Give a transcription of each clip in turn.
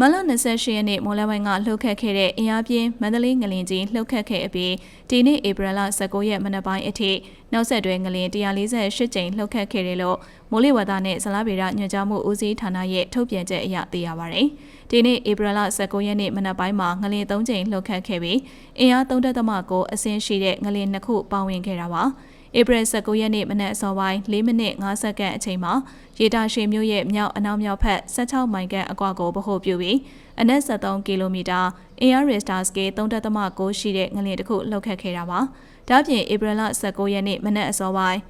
မလ28ရက်နေ့မိုးလယ်ပိုင်းကလှုပ်ခတ်ခဲ့တဲ့အင်အားပြင်းမန္တလေးငလင်ကြီးလှုပ်ခတ်ခဲ့အပြီးဒီနေ့ဧပြီလ19ရက်မနက်ပိုင်းအထိနောက်ဆက်တွဲငလင်148ကြိမ်လှုပ်ခတ်ခဲ့တယ်လို့မိုးလေဝသနဲ့ဇလားဗေဒညွှန်ကြားမှုဦးစီးဌာနရဲ့ထုတ်ပြန်ချက်အရသိရပါဗျ။ဒီနေ့ဧပြီလ19ရက်နေ့မနက်ပိုင်းမှာငလင်3ကြိမ်လှုပ်ခတ်ခဲ့ပြီးအင်အား3.9အဆင့်ရှိတဲ့ငလင်2ခုပေါဝင်ခဲ့တာပါ။ ဧပြီ19ရက်နေ့မနက်အစောပိုင်း4မိနစ်5စက္ကန့်အချိန်မှာရေတာရှည်မြို့ရဲ့မြောက်အနောက်မြောက်ဖက်16မိုင်ခန့်အကွာကိုဗဟိုပြုပြီးအနက်73ကီလိုမီတာ Air Richter Scale 3.9ရှိတဲ့ငလျင်တစ်ခုလှုပ်ခတ်ခဲ့တာပါ။ဒါ့အပြင်ဧပြီလ19ရက်နေ့မနက်အစောပိုင်း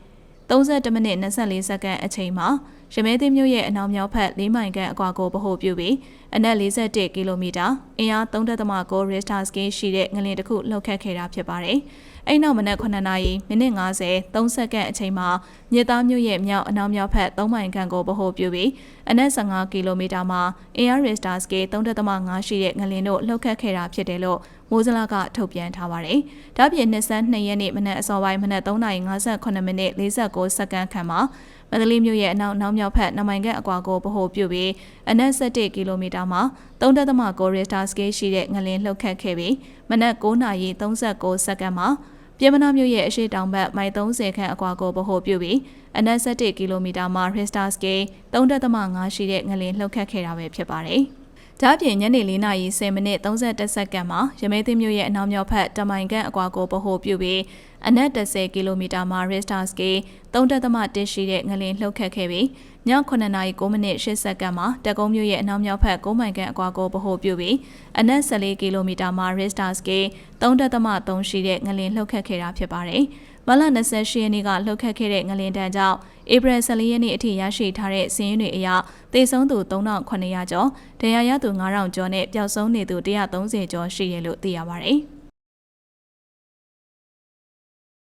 32မိနစ်24စက္ကန့်အချိန်မှာ ရမဲသိမ်းမြို့ရဲ့အနောက်မြောက်ဖက်၄မိုင်ခန့်အကွာကိုဗဟိုပြုပြီးအနက်41ကီလိုမီတာအင်အား3.9 Richter scale ရှိတဲ့ငလျင်တစ်ခုလှုပ်ခတ်ခဲ့တာဖြစ်ပါတယ်။အဲ့နောက်မနက်9နာရီမိနစ်50 3စက္ကန့်အချိန်မှာမြေသားမြို့ရဲ့မြောက်အနောက်မြောက်ဖက်3မိုင်ခန့်ကိုဗဟိုပြုပြီးအနက်15ကီလိုမီတာမှာ Air Richter scale 3.5ရှိတဲ့ငလျင်တို့လှုပ်ခတ်ခဲ့တာဖြစ်တယ်လို့မိုးစလာကထုတ်ပြန်ထားပါတယ်။ဒါ့ပြင်22ရက်နေ့မနက်အစောပိုင်းမနက်3:58မိနစ်49စက္ကန့်ခန့်မှာ မန္တလေးမြို့ရဲ့အနောက်နောက်မြောက်ဖက်နမိုင်ကအကွာကိုဗဟိုပြုပြီးအနက်17ကီလိုမီတာမှာ3.9ရီတာစကေးရှိတဲ့ငလင်လှုပ်ခတ်ခဲ့ပြီးမနက်9:39စက္ကန့်မှာပြည်မနာမြို့ရဲ့အရှိတောင်ဘက်မိုင်30ခန့်အကွာကိုဗဟိုပြုပြီးအနက်17ကီလိုမီတာမှာရီတာစကေး3.5ရှိတဲ့ငလင်လှုပ်ခတ်ခဲ့တာပဲဖြစ်ပါတယ်။ ဒါ့အပြင်ညနေ4နာရီ10မိနစ်31စက္ကန့်မှာရမဲသိမ်းမြို့ရဲ့အနောက်မြောက်ဖက်တမိုင်ကန်အကွာကိုဗဟိုပြုပြီးအနက်30ကီလိုမီတာမှာ Richter scale 3.1ရှိတဲ့ငလင်လှုပ်ခတ်ခဲ့ပြီးည9နာရီ9မိနစ်10စက္ကန့်မှာတက်ကုန်းမြို့ရဲ့အနောက်မြောက်ဖက်9မိုင်ကန်အကွာကိုဗဟိုပြုပြီးအနက်14ကီလိုမီတာမှာ Richter scale 3.3ရှိတဲ့ငလင်လှုပ်ခတ်ခဲ့တာဖြစ်ပါတယ်။မလ28ရက်နေ့ကလှုပ်ခတ်ခဲ့တဲ့ငလင်တန်းကြောင့် ဧပြီ14ရက်နေ့အထိရရှိထားတဲ့စာရင်းတွေအရသေဆုံးသူ3900ကျော်၊ဒဏ်ရာရသူ9000ကျော်နဲ့ပျောက်ဆုံးနေသူ130ကျော်ရှိရလို့သိရပါတယ်။